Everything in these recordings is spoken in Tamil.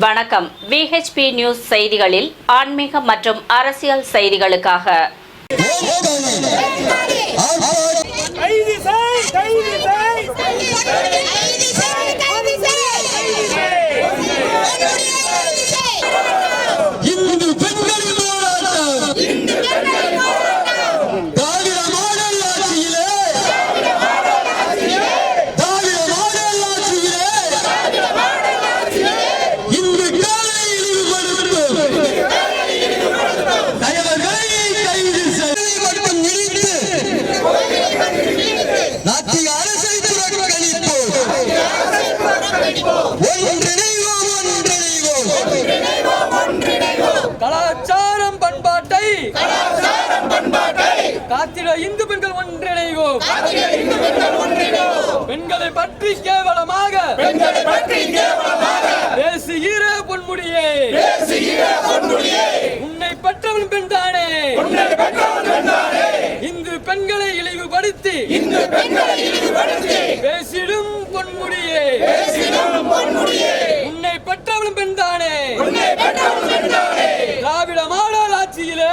வணக்கம். விஹெச்பி நியூஸ் செய்திகளில் ஆன்மீக மற்றும் அரசியல் செய்திகளுக்காக. கைது செய் கைது செய் காத்திட இந்து பெண்கள் ஒன்றிணைவோம். பெண்களை பற்றி கேவலமாக. பேசுகிற பொன்முடியே. உன்னை பெற்றவன் பெண் தானே. இந்து பெண்களை இழிவுபடுத்தி. பேசிடும் பொன்முடியே உன்னை பெற்றவளும் பெண் தானே திராவிட மாடல் ஆட்சியிலே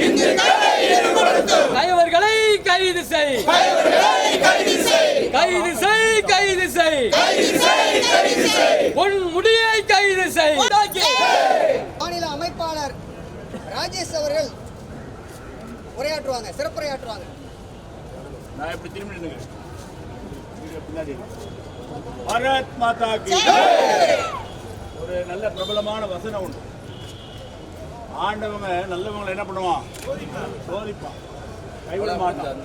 இந்து களை இழிவுபடுத்தும் தலைவர்களை கைது செய். கைது செய் கைது செய். உன் முடியை கைது செய். மாநில அமைப்பாளர் ராஜேஷ் அவர்கள் உரையாற்றுவாங்க சிறப்புரையாற்றுவாங்க. நான் இப்படி திரும்பி பின்னாடி. பாரத் மாதா கி ஜெய். ஒரு நல்ல பிரபலமான வசனம் உண்டு. ஆண்டவங்க நல்லவங்களை என்ன பண்ணுவான்? சோதிப்பான். கைவிட மாட்டான்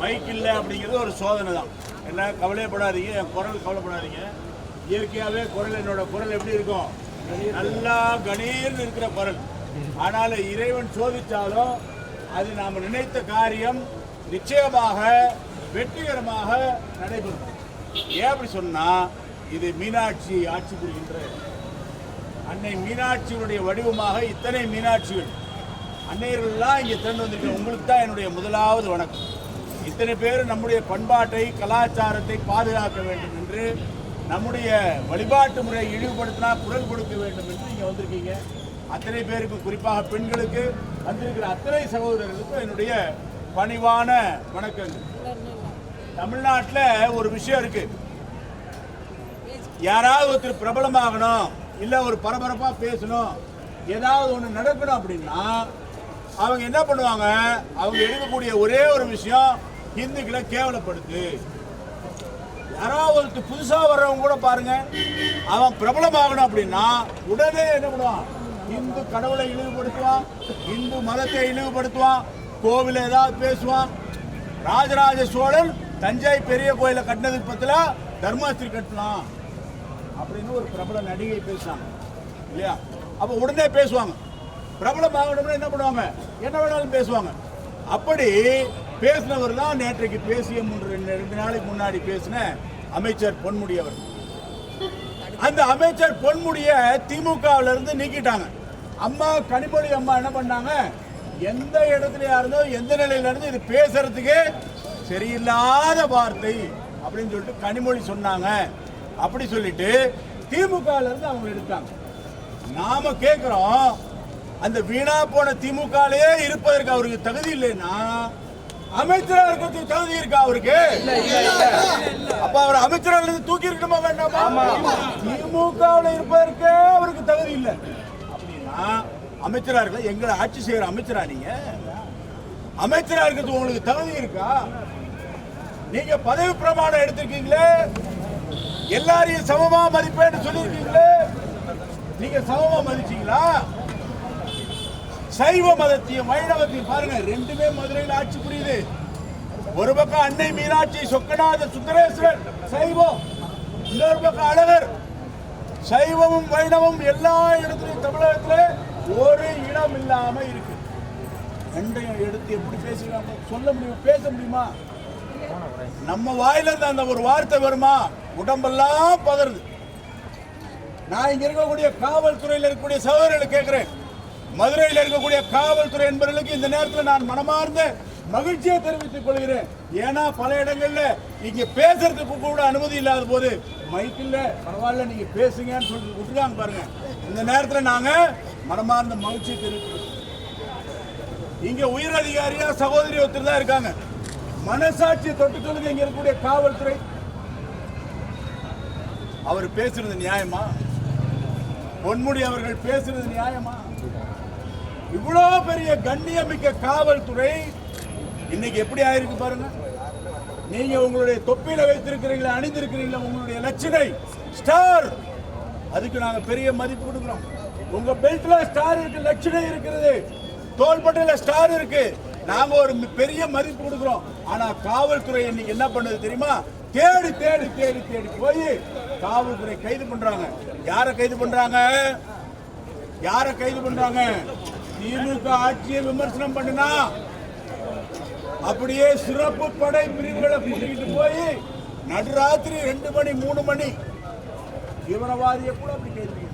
மைக் இல்லை அப்படிங்கிறது ஒரு சோதனை தான். என்ன கவலைப்படாதீங்க என் குரல் கவலைப்படாதீங்க. இயற்கையாகவே குரல் என்னோட குரல் எப்படி இருக்கும்? நல்லா கணீர்னு இருக்கிற குரல். ஆனால் இறைவன் சோதித்தாலும் அது நாம் நினைத்த காரியம் நிச்சயமாக வெற்றிகரமாக நடைபெறும். ஏன் அப்படி சொன்னால் இது மீனாட்சி ஆட்சி புரிகின்ற அன்னை மீனாட்சியுடைய வடிவமாக இத்தனை மீனாட்சிகள் அன்னையர்கள்லாம் இங்கே திறந்து வந்திருக்கிற உங்களுக்கு தான் என்னுடைய முதலாவது வணக்கம். இத்தனை பேர் நம்முடைய பண்பாட்டை கலாச்சாரத்தை பாதுகாக்க வேண்டும் என்று நம்முடைய வழிபாட்டு முறையை இழிவுபடுத்தினா குரல் கொடுக்க வேண்டும் என்று இங்கே வந்திருக்கீங்க. அத்தனை பேருக்கு குறிப்பாக பெண்களுக்கு வந்திருக்கிற அத்தனை சகோதரர்களுக்கும் என்னுடைய பணிவான வணக்கங்கள். தமிழ்நாட்டில் ஒரு விஷயம் இருக்கு. யாராவது ஒருத்தர் பிரபலமாகணும் இல்லை ஒரு பரபரப்பாக பேசணும் ஏதாவது ஒன்று நடக்கணும் அப்படின்னா அவங்க என்ன பண்ணுவாங்க? அவங்க எடுக்கக்கூடிய ஒரே ஒரு விஷயம் ஹிந்துக்களை கேவலப்படுத்து. யாராவது ஒருத்தர் புதுசாக வர்றவங்க கூட பாருங்க அவன் பிரபலமாகணும் அப்படின்னா உடனே என்ன பண்ணுவான்? இந்து கடவுளை இழிவுபடுத்துவான் இந்து மதத்தை இழிவுபடுத்துவான் கோவில ஏதாவது பேசுவான். ராஜராஜ சோழன் தஞ்சை பெரிய கோயிலை கட்டினதுக்கு பத்தில தர்மாஸ்திரி கட்டலாம் அப்படின்னு ஒரு பிரபல நடிகை பேசினாங்க இல்லையா? அப்போ உடனே பேசுவாங்க. பிரபலம் ஆகணும்னா என்ன பண்ணுவாங்க? என்ன வேணாலும் பேசுவாங்க. அப்படி பேசினவர் தான் நேற்றைக்கு பேசிய மூன்று ரெண்டு நாளைக்கு முன்னாடி பேசின அமைச்சர் பொன்முடி அவர் அந்த அமைச்சர் பொன்முடிய திமுகவுல இருந்து நீக்கிட்டாங்க. அம்மா கனிமொழி அம்மா என்ன பண்ணாங்க? எந்த இடத்துலயா இருந்தோ எந்த நிலையில இருந்து இது பேசுறதுக்கு சரியில்லாத வார்த்தை அப்படின்னு சொல்லிட்டு கனிமொழி சொன்னாங்க. அப்படி சொல்லிட்டு திமுகல இருந்து அவங்க எடுத்தாங்க. நாம கேட்குறோம் அந்த வீணா போன திமுகலயே இருப்பதற்கு அவருக்கு தகுதி இல்லைன்னா அமைச்சரா இருக்கிறதுக்கு தகுதி இருக்கா அவருக்கு? அப்ப அவர் அமைச்சராக இருந்து தூக்கி இருக்கணுமா வேண்டாமா? திமுகவில் இருப்பதற்கே அவருக்கு தகுதி இல்லை. அப்படின்னா அமைச்சரா இருக்க எங்களை ஆட்சி செய்யற அமைச்சரா நீங்க? அமைச்சரா இருக்கிறது உங்களுக்கு தகுதி இருக்கா? நீங்க பதவி பிரமாணம் எடுத்திருக்கீங்களே? எல்லாரையும் சமமா மதிப்பேன்னு சொல்லியிருக்கீங்களே? நீங்க சமமா மதிச்சீங்களா? சைவ மதத்தையும் வைணவத்தையும் பாருங்க ரெண்டுமே மதுரையில் ஆட்சி புரியுது. ஒரு பக்கம் அன்னை மீனாட்சி சொக்கநாத சுந்தரேஸ்வரர் சைவம். இன்னொரு பக்கம் அழகர். சைவமும் வைணவம் எல்லா இடத்துலையும் தமிழகத்தில் ஒரு இடம் இல்லாம இருக்கு. ரெண்டையும் எடுத்து எப்படி பேசுகிறாங்க சொல்ல முடியும் பேச முடியுமா? நம்ம வாயில இருந்து அந்த ஒரு வார்த்தை வருமா? உடம்பெல்லாம் பதறுது. நான் இங்க இருக்கக்கூடிய காவல்துறையில் இருக்கக்கூடிய சகோதரர்கள் கேட்கிறேன். மதுரையில் இருக்கக்கூடிய காவல்துறை என்பவர்களுக்கு இந்த நேரத்தில் நான் மனமார்ந்த மகிழ்ச்சியை தெரிவித்துக் கொள்கிறேன். ஏன்னா பல இடங்கள்ல இங்கே பேசுறதுக்கு கூட அனுமதி இல்லாத போது மைக்கில் பரவாயில்ல நீங்க பேசுங்கன்னு சொல்லிட்டு விட்டுருக்காங்க பாருங்க. இந்த நேரத்தில் நாங்க மனமார்ந்த மகிழ்ச்சியை தெரிவிக்கிறோம் இங்க உயர் அதிகாரியா சகோதரி ஒருத்தர் தான் இருக்காங்க. மனசாட்சியை தொட்டு சொல்லுங்க இங்க இருக்கக்கூடிய காவல்துறை. அவர் பேசுறது நியாயமா? பொன்முடி அவர்கள் பேசுறது நியாயமா? இவ்வளோ பெரிய கண்ணியமிக்க காவல்துறை இன்னைக்கு எப்படி ஆயிருக்கு பாருங்க? நீங்க உங்களுடைய தொப்பியில வைத்திருக்கிறீங்களா அணிந்திருக்கிறீங்களா உங்களுடைய லட்சணை ஸ்டார். அதுக்கு நாங்க பெரிய மதிப்பு கொடுக்குறோம். உங்க பெல்ட்ல ஸ்டார் இருக்கு லட்சணை இருக்கிறது. தோள்பட்டையில ஸ்டார் இருக்கு. நாங்க ஒரு பெரிய மதிப்பு கொடுக்குறோம். ஆனா காவல்துறை இன்னைக்கு என்ன பண்ணுது தெரியுமா? தேடி தேடி தேடி தேடி போய் காவல்துறை கைது பண்றாங்க. யாரை கைது பண்றாங்க? யாரை கைது பண்றாங்க? திமுக ஆட்சியை விமர்சனம் பண்ணினா அப்படியே சிறப்பு படை பிரிவுகளை கூட்டிட்டு போய் நடுராத்திரி ரெண்டு மணி மூணு மணி. தீவிரவாதியை கூட அப்படி கைது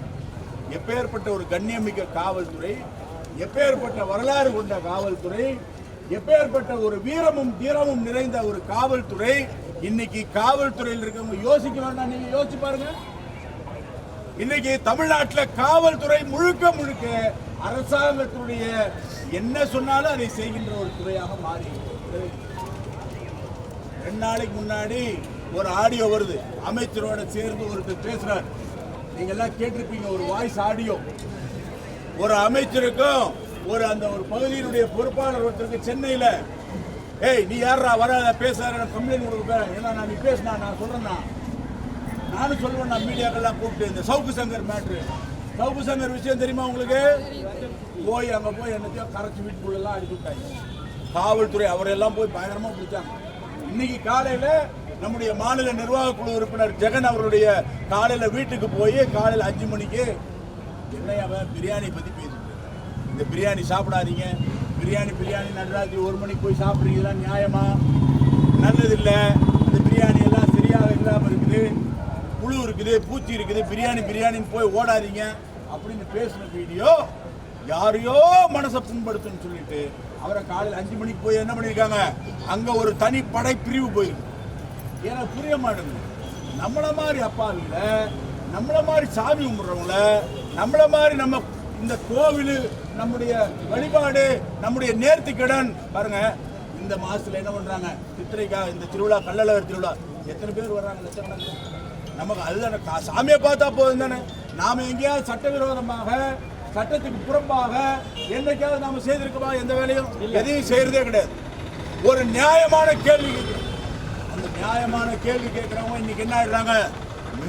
எப்பேற்பட்ட ஒரு கண்ணியமிக்க காவல்துறை எப்பேற்பட்ட வரலாறு கொண்ட காவல்துறை எப்பேற்பட்ட ஒரு வீரமும் தீரமும் நிறைந்த ஒரு காவல்துறை இன்னைக்கு காவல்துறையில் இருக்கவங்க யோசிக்க வேண்டாம் நீங்க யோசிச்சு பாருங்க. இன்னைக்கு தமிழ்நாட்டில் காவல்துறை முழுக்க முழுக்க அரசாங்கத்தினுடைய என்ன சொன்னாலும் அதை செய்கின்ற ஒரு துறையாக மாறி. ரெண்டு நாளைக்கு முன்னாடி ஒரு ஆடியோ வருது. அமைச்சரோட சேர்ந்து ஒருத்தர் பேசுறார். நீங்க எல்லாம் கேட்டிருப்பீங்க ஒரு வாய்ஸ் ஆடியோ ஒரு அமைச்சருக்கும் ஒரு அந்த ஒரு பகுதியினுடைய பொறுப்பாளர் ஒருத்தருக்கு சென்னையில ஏய் நீ யாரா வராத பேசாத கம்ப்ளைண்ட் கொடுக்க போறேன். ஏன்னா நான் நீ பேசினா நான் சொல்றேன்னா. நானும் சொல்லுவேன் நான் மீடியாக்கெல்லாம் கூப்பிட்டு இந்த சவுக்கு சங்கர் மேட்ரு சவுக்கு சங்கர் விஷயம் தெரியுமா உங்களுக்கு? போய் அங்க போய் என்னத்தையோ கரைச்சி வீட்டுக்குள்ளெல்லாம் அடிச்சு விட்டாங்க காவல்துறை அவரெல்லாம் போய் பயங்கரமா பிடிச்சாங்க. இன்னைக்கு காலையில நம்முடைய மாநில நிர்வாக குழு உறுப்பினர் ஜெகன் அவருடைய காலையில வீட்டுக்கு போய் காலையில அஞ்சு மணிக்கு என்னைய அவன் பிரியாணி பத்தி பேசிட்டு இந்த பிரியாணி சாப்பிடாதீங்க. பிரியாணி பிரியாணி நடுராத்திரி ஒரு மணிக்கு போய் சாப்பிட்றீங்களா? நியாயமா? நல்லதில்லை. இந்த பிரியாணி எல்லாம் சரியாக இல்லாமல் இருக்குது இருக்குது பூச்சி இருக்குது பிரியாணி பிரியாணின்னு போய் ஓடாதீங்க அப்படின்னு பேசின வீடியோ யாரையோ மனசை புண்படுத்துன்னு சொல்லிட்டு அவரை காலையில் அஞ்சு மணிக்கு போய் என்ன பண்ணியிருக்காங்க? அங்கே ஒரு தனி படை பிரிவு போயிருக்கு. எனக்கு புரிய மாட்டேங்குது. நம்மள மாதிரி அப்பாவில நம்மள மாதிரி சாமி கும்பிட்றவங்கள நம்மள மாதிரி நம்ம இந்த கோவில் நம்முடைய வழிபாடு நம்முடைய நேர்த்திக்கடன் பாருங்க இந்த மாசத்துல என்ன பண்றாங்க? சித்திரைக்கா இந்த திருவிழா கள்ளழகர் திருவிழா எத்தனை பேர் வர்றாங்க? லட்சக்கணக்கில். நமக்கு அதுதானே சாமியை பார்த்தா போதும் தானே? நாம எங்கேயாவது சட்டவிரோதமாக சட்டத்துக்கு புறம்பாக என்னைக்காவது நாம செய்திருக்கோமா எந்த வேலையும்? எதையும் செய்யறதே கிடையாது. ஒரு நியாயமான கேள்வி கேட்கிறோம். அந்த நியாயமான கேள்வி கேட்கிறவங்க இன்னைக்கு என்ன ஆயிடுறாங்க?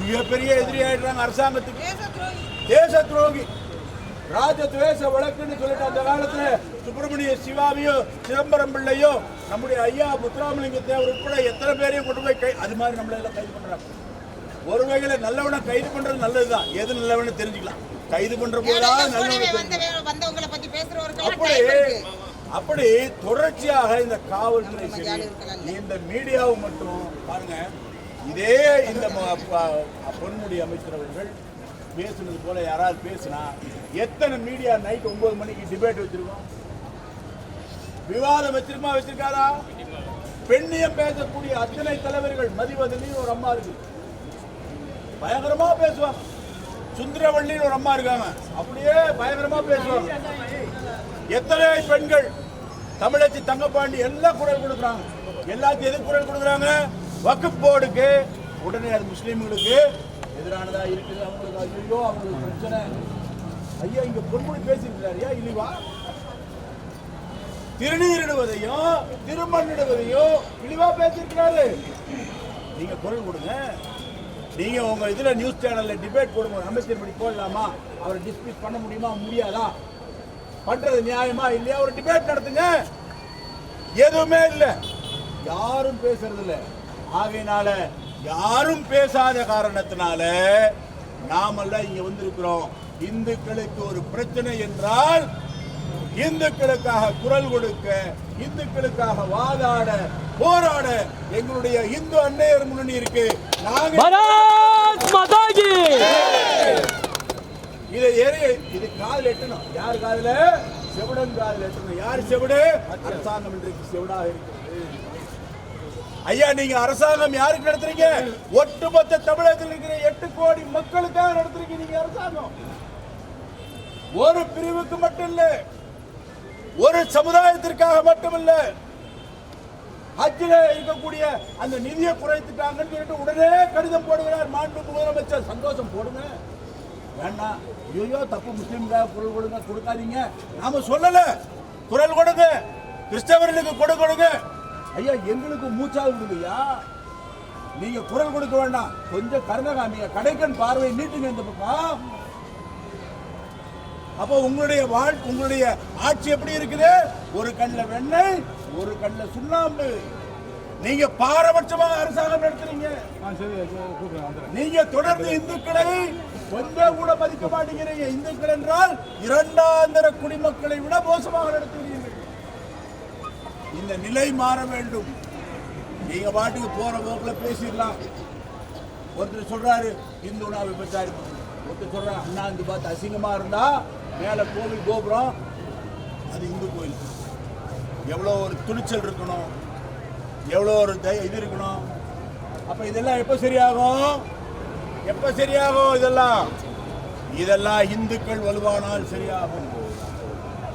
மிகப்பெரிய எதிரி ஆயிடுறாங்க அரசாங்கத்துக்கு. தேச துரோகி. ராஜ துவேச வழக்குன்னு சொல்லிட்டு அந்த காலத்துல சுப்பிரமணிய சிவாவையோ சிதம்பரம் பிள்ளையோ நம்முடைய ஐயா முத்துராமலிங்க தேவர் உட்பட எத்தனை பேரையும் கொண்டு போய் கை அது மாதிரி நம்மளை எல்லாம் கைது பண்றாங்க. ஒரு வகையில நல்லவனை கைது பண்றது நல்லதுதான். எது நல்லவன்னு தெரிஞ்சுக்கலாம். கைது பண்ற போதாவது நல்லவனை பத்தி பேசுறவர்கள் அப்படி அப்படி தொடர்ச்சியாக இந்த காவல்துறை சரி இந்த மீடியாவும் மட்டும் பாருங்க. இதே இந்த பொன்முடி அமைச்சர் அவர்கள் பேசுனது போல யாராவது பேசினா எத்தனை மீடியா நைட் ஒன்பது மணிக்கு டிபேட் வச்சிருக்கோம்? விவாதம் வச்சிருமா வச்சிருக்காரா பெண்ணியம் பேசக்கூடிய அத்தனை தலைவர்கள் மதிவதனின்னு ஒரு அம்மா இருக்கு. பயங்கரமா பேசுவாங்க சுந்தரவள்ளின்னு ஒரு அம்மா இருக்காங்க. அப்படியே பயங்கரமா பேசுவாங்க எத்தனை பெண்கள் தமிழச்சி தங்கப்பாண்டி எல்லாம் குரல் கொடுக்குறாங்க. எல்லாத்தையும் எதுக்கு குரல் கொடுக்குறாங்க? வக்குப் போர்டுக்கு. உடனே அது முஸ்லீம்களுக்கு எதிரானதா இருக்குது. அவங்களுக்கு ஐயோ அவங்களுக்கு பிரச்சனை. ஐயா இங்க பொன்முடி பேசியிருக்கிறாரு ஐயா இழிவா? திருநீரிடுவதையும் திருமண்ணிடுவதையும் இழிவா பேசியிருக்கிறாரு. நீங்க குரல் கொடுங்க. நீங்கள் உங்கள் இதில் நியூஸ் சேனலில் டிபேட் போடுங்க அமைச்சர் படி போடலாமா? அவரை டிஸ்மிஸ் பண்ண முடியுமா? முடியாதா? பண்ணுறது நியாயமா இல்லையா? ஒரு டிபேட் நடத்துங்க. எதுவுமே இல்லை. யாரும் பேசுறது இல்லை ஆகையினால யாரும் பேசாத காரணத்தினால நாமெல்லாம் இங்கே வந்திருக்கிறோம். இந்துக்களுக்கு ஒரு பிரச்சனை என்றால் இந்துக்களுக்காக குரல் கொடுக்க இந்துக்களுக்காக வாதாட போராட எங்களுடைய இந்து அன்னையர் முன்னணி இருக்கு. பாரத் மாதா இதை ஏறி இது காதல் எட்டணும். யார் காதல? செவிடன் காதல் எட்டணும். யார் செவிடு? அரசாங்கம் இன்றைக்கு செவிடாக இருக்கிறது. ஐயா நீங்க அரசாங்கம் யாருக்கு நடத்துறீங்க? ஒட்டுமொத்த தமிழகத்தில் இருக்கிற எட்டு கோடி மக்களுக்காக நடத்துறீங்க நீங்க அரசாங்கம். ஒரு பிரிவுக்கு மட்டும் இல்லை ஒரு சமுதாயத்திற்காக மட்டுமில்லை ஹஜ்ஜில் இருக்கக்கூடிய அந்த நிதியை குறைத்துட்டாங்கன்னு சொல்லிட்டு உடனே கடிதம் போடுகிறார் மாண்பு முதலமைச்சர். சந்தோஷம் போடுங்க. வேண்டாம் ஐயோ தப்பு முஸ்லீம்காக குரல் கொடுங்க கொடுக்காதீங்க. நாம சொல்லலை. குரல் கொடுங்க. கிறிஸ்தவர்களுக்கு கொடு கொடுங்க. ஐயா எங்களுக்கு மூச்சாக விடுங்கய்யா நீங்க குரல் கொடுக்க வேண்டாம். கொஞ்சம் கருணை காமிங்க கடைக்கன் பார்வை நீட்டுங்க இந்த பக்கம். அப்போ உங்களுடைய வாழ் உங்களுடைய ஆட்சி எப்படி இருக்குது? ஒரு கண்ணில் வெண்ணெய் ஒரு கண்ணுல சுண்ணாம்பு. நீங்க பாரபட்சமாக அரசாங்கம் நடத்துறீங்க. நீங்க தொடர்ந்து இந்துக்களை கொஞ்சம் கூட மதிக்க மாட்டேங்கிறீங்க. இந்துக்கள் என்றால் இரண்டாந்தர குடிமக்களை விட மோசமாக நடத்துகிறீர்கள். இந்த நிலை மாற வேண்டும். நீங்க பாட்டுக்கு போற போக்குல பேசிடலாம். ஒருத்தர் சொல்றாரு இந்து நான் விபச்சாரி ஒருத்தர் சொல்றாரு அண்ணாந்து பார்த்து அசிங்கமா இருந்தா மேல கோவில் கோபுரம். அது இந்து கோயில். எவ்வளோ ஒரு துணிச்சல் இருக்கணும் எவ்வளோ ஒரு தை- இது இருக்கணும். அப்போ இதெல்லாம் எப்போ சரியாகும்? எப்போ சரியாகும் இதெல்லாம்? இதெல்லாம் இந்துக்கள் வலுவானால் சரியாகும்.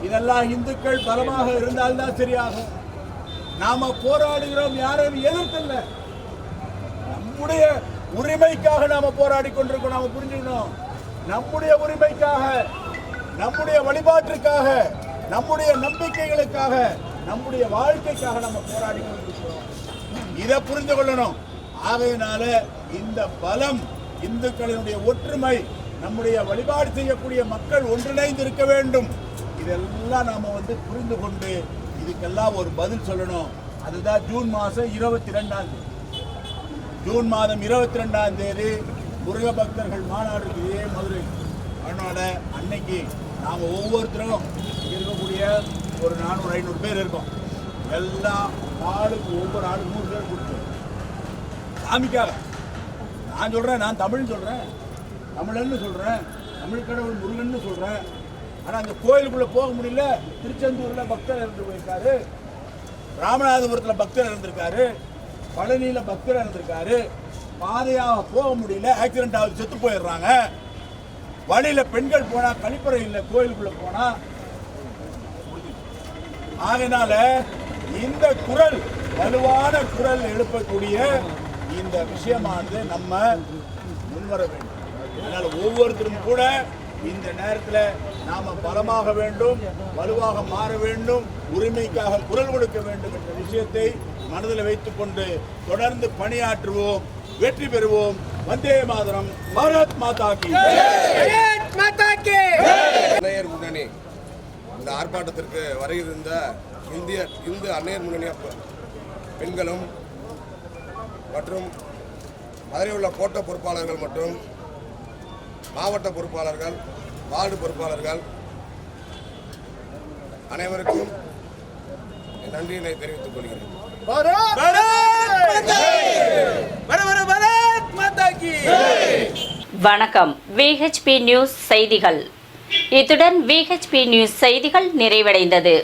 இதெல்லாம் இந்துக்கள் பலமாக இருந்தால்தான் சரியாகும். நாம போராடுகிறோம் யாரும் எதிர்த்தல்ல நம்முடைய உரிமைக்காக நாம போராடி கொண்டிருக்கோம் நாம புரிஞ்சுக்கணும். நம்முடைய உரிமைக்காக நம்முடைய வழிபாட்டிற்காக நம்முடைய நம்பிக்கைகளுக்காக நம்முடைய வாழ்க்கைக்காக நம்ம போராடி கொண்டிருக்கிறோம். இதை புரிந்து கொள்ளணும். ஆகையினால இந்த பலம் இந்துக்களினுடைய ஒற்றுமை நம்முடைய வழிபாடு செய்யக்கூடிய மக்கள் ஒன்றிணைந்து இருக்க வேண்டும். இதெல்லாம் நாம வந்து புரிந்து கொண்டு இதுக்கெல்லாம் ஒரு பதில் சொல்லணும். அதுதான் ஜூன் மாதம் இருபத்தி ரெண்டாம் தேதி. ஜூன் மாதம் இருபத்தி ரெண்டாம் தேதி முருக பக்தர்கள் மாநாடு இதே மதுரை. அதனால அன்னைக்கு நாம் ஒவ்வொருத்தரும் இருக்கக்கூடிய ஒரு நானூறு ஐநூறு பேர் இருக்கும். எல்லாம் ஆளுக்கு ஒவ்வொரு ஆளுக்கு நூறு பேர் கொடுத்தோம் சாமிக்காக. நான் சொல்கிறேன் நான் தமிழ் சொல்கிறேன் தமிழன்னு சொல்கிறேன் தமிழ் கடவுள் முருகன்னு சொல்கிறேன் ஆனால் அந்த கோயிலுக்குள்ளே போக முடியல. திருச்செந்தூரில் பக்தர் இறந்து போயிருக்காரு. ராமநாதபுரத்தில் பக்தர் இருந்திருக்காரு பழனியில் பக்தர் இருந்திருக்காரு பாதையாக போக முடியல. ஆக்சிடென்ட் ஆகுது செத்து போயிடுறாங்க. வழியில் பெண்கள் போனால் கழிப்பறை இல்லை கோயிலுக்குள்ளே போனால் ஆகையினால இந்த குரல் வலுவான குரல் எழுப்பக்கூடிய இந்த விஷயமானது நம்ம முன்வர வேண்டும். அதனால ஒவ்வொருத்தரும் கூட இந்த நேரத்தில் நாம பலமாக வேண்டும் வலுவாக மாற வேண்டும் உரிமைக்காக குரல் கொடுக்க வேண்டும் என்ற விஷயத்தை மனதில் வைத்துக்கொண்டு தொடர்ந்து பணியாற்றுவோம் வெற்றி பெறுவோம். வந்தே மாதரம். பாரத் மாதா கி முன்னணி இந்த ஆர்ப்பாட்டத்திற்கு வருகின்ற இந்திய இந்து அன்னையர் முன்னணி பெண்களும் மற்றும் மதுரையில் உள்ள கோட்ட பொறுப்பாளர்கள் மற்றும் மாவட்ட பொறுப்பாளர்கள் வார்டு பொறுப்பாளர்கள் அனைவருக்கும் என் நன்றியினை தெரிவித்துக் கொள்கிறேன். வணக்கம். விஹெச்பி நியூஸ் செய்திகள். இத்துடன் விஹெச்பி நியூஸ் செய்திகள் நிறைவடைந்தது.